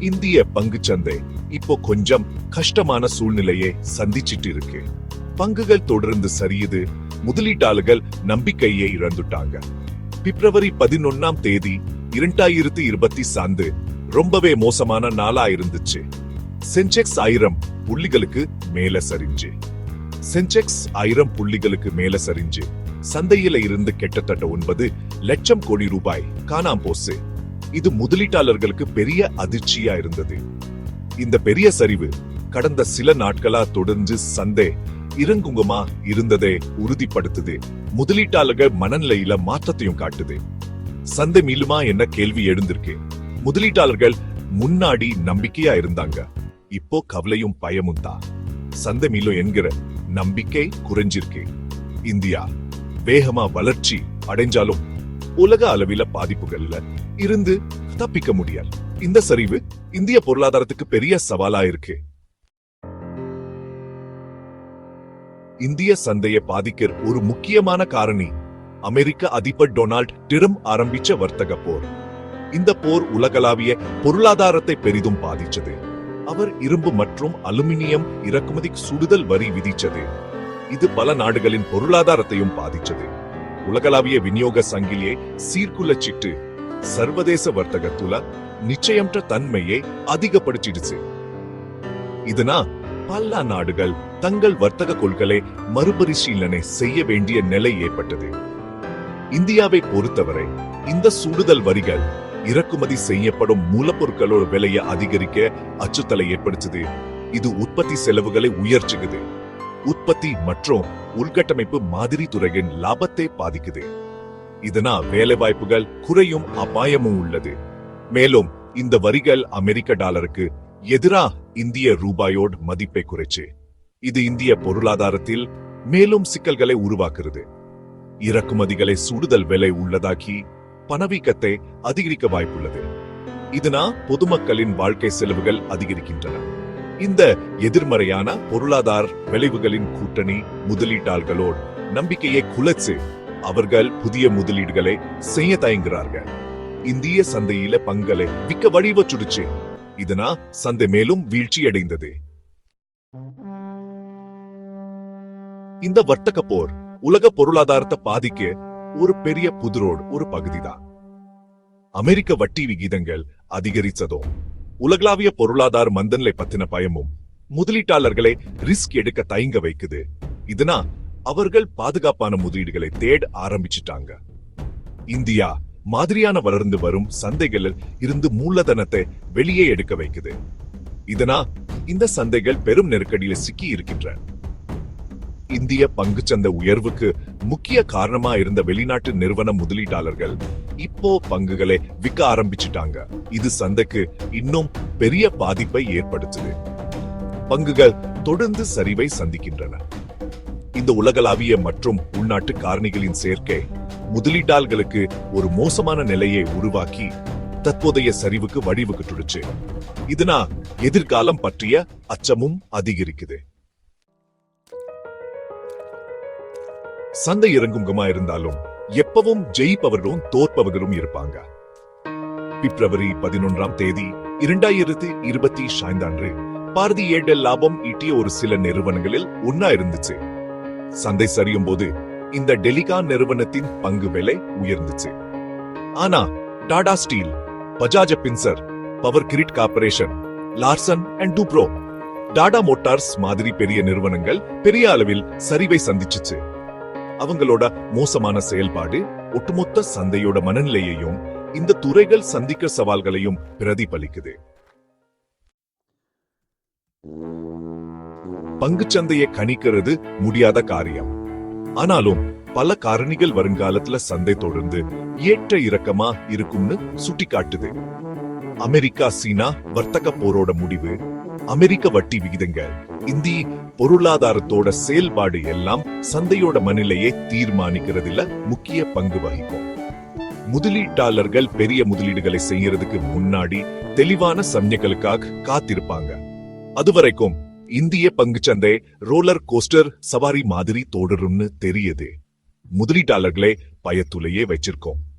இந்திய பங்குச்சந்தை இப்போ கொஞ்சம் கஷ்டமான சூழ்நிலையை சந்திச்சிட்டு இருக்கு. பங்குகள் தொடர்ந்து சரியுது முதலீட்டாளர்கள் நம்பிக்கையை இழந்துட்டாங்க. பிப்ரவரி பதினொன்னாம் தேதி இரண்டாயிரத்தி இருபத்தி சாந்து ரொம்பவே மோசமான நாளா இருந்துச்சு. சென்செக்ஸ் ஆயிரம் புள்ளிகளுக்கு மேல சரிஞ்சு. சென்செக்ஸ் ஆயிரம் புள்ளிகளுக்கு மேல சரிஞ்சு. சந்தையில இருந்து கிட்டத்தட்ட ஒன்பது லட்சம் கோடி ரூபாய் காணாம் போச்சு. இது முதலீட்டாளர்களுக்கு பெரிய அதிர்ச்சியா இருந்தது. இந்த பெரிய சரிவு கடந்த சில நாட்களா தொடர்ந்து சந்தை இறங்குங்கமா இருந்ததை உறுதிப்படுத்துது. முதலீட்டாளர்கள் மனநிலையில மாற்றத்தையும் காட்டுது. சந்தை மீளுமா என்ன கேள்வி எழுந்திருக்கு. முதலீட்டாளர்கள் முன்னாடி நம்பிக்கையா இருந்தாங்க. இப்போ கவலையும் பயமும் தான். சந்தை மீளும் என்கிற நம்பிக்கை குறைஞ்சிருக்கு. இந்தியா வேகமா வளர்ச்சி அடைஞ்சாலும் உலக அளவில பாதிப்புகள்ல இருந்து தப்பிக்க முடியாது. இந்த சரிவு இந்திய பொருளாதாரத்துக்கு பெரிய சவாலா இருக்கு. இந்திய சந்தையை பாதிக்கிற ஒரு முக்கியமான காரணி அமெரிக்க அதிபர் டொனால்ட் டிரம் ஆரம்பிச்ச வர்த்தக போர். இந்த போர் உலகளாவிய பொருளாதாரத்தை பெரிதும் பாதிச்சது. அவர் இரும்பு மற்றும் அலுமினியம் இறக்குமதி சுடுதல் வரி விதிச்சது. இது பல நாடுகளின் பொருளாதாரத்தையும் பாதிச்சது. உலகளாவிய விநியோக சங்கிலியை சீர்குலச்சிட்டு சர்வதேச வர்த்தகத்துல நிச்சயமற்ற தன்மையை அதிகப்படுத்திடுச்சு. இதனா பல நாடுகள் தங்கள் வர்த்தக கொள்களை மறுபரிசீலனை செய்ய வேண்டிய நிலை ஏற்பட்டது. இந்தியாவை பொறுத்தவரை இந்த சுடுதல் வரிகள் இறக்குமதி செய்யப்படும் மூலப்பொருட்களோட விலையை அதிகரிக்க அச்சுத்தலை ஏற்படுத்துது. இது உற்பத்தி செலவுகளை உயர்ச்சுகுது உற்பத்தி மற்றும் உள்கட்டமைப்பு மாதிரி துறையின் லாபத்தை பாதிக்குது. இதனால் வேலை வாய்ப்புகள் குறையும் அபாயமும் உள்ளது. மேலும் இந்த வரிகள் அமெரிக்க டாலருக்கு எதிரா இந்திய ரூபாயோட மதிப்பை குறைச்சு. இது இந்திய பொருளாதாரத்தில் மேலும் சிக்கல்களை உருவாக்குறது. இறக்குமதிகளை சுடுதல் விலை உள்ளதாக்கி பணவீக்கத்தை அதிகரிக்க வாய்ப்புள்ளது. இதனால் பொதுமக்களின் வாழ்க்கை செலவுகள் அதிகரிக்கின்றன. இந்த எதிர்மறையான பொருளாதார விளைவுகளின் கூட்டணி முதலீட்டாளர்களோடு நம்பிக்கையை குலைச்சு அவர்கள் புதிய முதலீடுகளை செய்ய தயங்குகிறார்கள். இந்திய சந்தையில பங்களை விக்க வழிவச்சுடுச்சு இதனா சந்தை மேலும் வீழ்ச்சி அடைந்தது. இந்த வர்த்தக போர் உலக பொருளாதாரத்தை பாதிக்க ஒரு பெரிய புதிரோடு ஒரு பகுதிதான். அமெரிக்க வட்டி விகிதங்கள் அதிகரிச்சதும் உலகளாவிய பொருளாதார மந்தநிலை பத்தின பயமும் முதலீட்டாளர்களை ரிஸ்க் எடுக்க தயங்க வைக்குது. இதுனா அவர்கள் பாதுகாப்பான முதலீடுகளை தேட ஆரம்பிச்சிட்டாங்க. இந்தியா மாதிரியான வளர்ந்து வரும் சந்தைகளில் இருந்து மூலதனத்தை வெளியே எடுக்க வைக்குது. இதனா இந்த சந்தைகள் பெரும் நெருக்கடியில் சிக்கி இருக்கின்றன இந்திய பங்குச்சந்தை உயர்வுக்கு முக்கிய காரணமா இருந்த வெளிநாட்டு நிறுவன முதலீட்டாளர்கள் இப்போ பங்குகளை விற்க ஆரம்பிச்சிட்டாங்க. இது சந்தைக்கு இன்னும் பெரிய பாதிப்பை ஏற்படுத்துது. பங்குகள் தொடர்ந்து சரிவை சந்திக்கின்றன. இந்த உலகளாவிய மற்றும் உள்நாட்டு காரணிகளின் சேர்க்கை முதலீட்டாளர்களுக்கு ஒரு மோசமான நிலையை உருவாக்கி தற்போதைய சரிவுக்கு வடிவகுட்டுடுச்சு இதனா எதிர்காலம் பற்றிய அச்சமும் அதிகரிக்குது. சந்தை இறங்குங்கமா இருந்தாலும் எப்பவும் ஜெயிப்பவர்களும் தோற்பவர்களும் இருப்பாங்க. பிப்ரவரி பதினொன்றாம் தேதி இரண்டாயிரத்தி இருபத்தி ஐந்தாண்டு பாரதி ஏர்டெல் லாபம் ஈட்டிய ஒரு சில நிறுவனங்களில் ஒன்னா இருந்துச்சு. சந்தை சரியும் போது இந்த டெலிகான் நிறுவனத்தின் பங்கு விலை உயர்ந்துச்சு. ஆனா Tata Steel Bajaj Finserv Power Grid Corporation Larsen and Toubro Tata Motors மாதிரி பெரிய நிறுவனங்கள் பெரிய அளவில் சரிவை சந்திச்சுச்சு. அவங்களோட மோசமான செயல்பாடு ஒட்டுமொத்த சந்தையோட மனநிலையையும் இந்த துறைகள் சந்திக்க சவால்களையும் பிரதிபலிக்குது. பங்குச்சந்தையை கணிக்கிறது முடியாத காரியம். ஆனாலும் பல காரணிகள் வருங்காலத்துல சந்தை தொடர்ந்து ஏற்ற இறக்கமா இருக்கும்னு சுட்டிக்காட்டுது. அமெரிக்கா சீனா வர்த்தக போரோட முடிவு அமெரிக்க வட்டி விகிதங்கள் இந்திய பொருளாதாரத்தோட செயல்பாடு எல்லாம் சந்தையோட மனநிலையை தீர்மானிக்கிறதுல முக்கிய பங்கு வகிக்கும். முதலீட்டாளர்கள் பெரிய முதலீடுகளை செய்யறதுக்கு முன்னாடி தெளிவான சமயங்களுக்காக காத்திருப்பாங்க. அதுவரைக்கும் இந்திய பங்குச்சந்தை ரோலர் கோஸ்டர் சவாரி மாதிரி தொடரும்னு தெரியுது. முதலீட்டாளர்களே பயத்துலையே வச்சிருக்கோம்.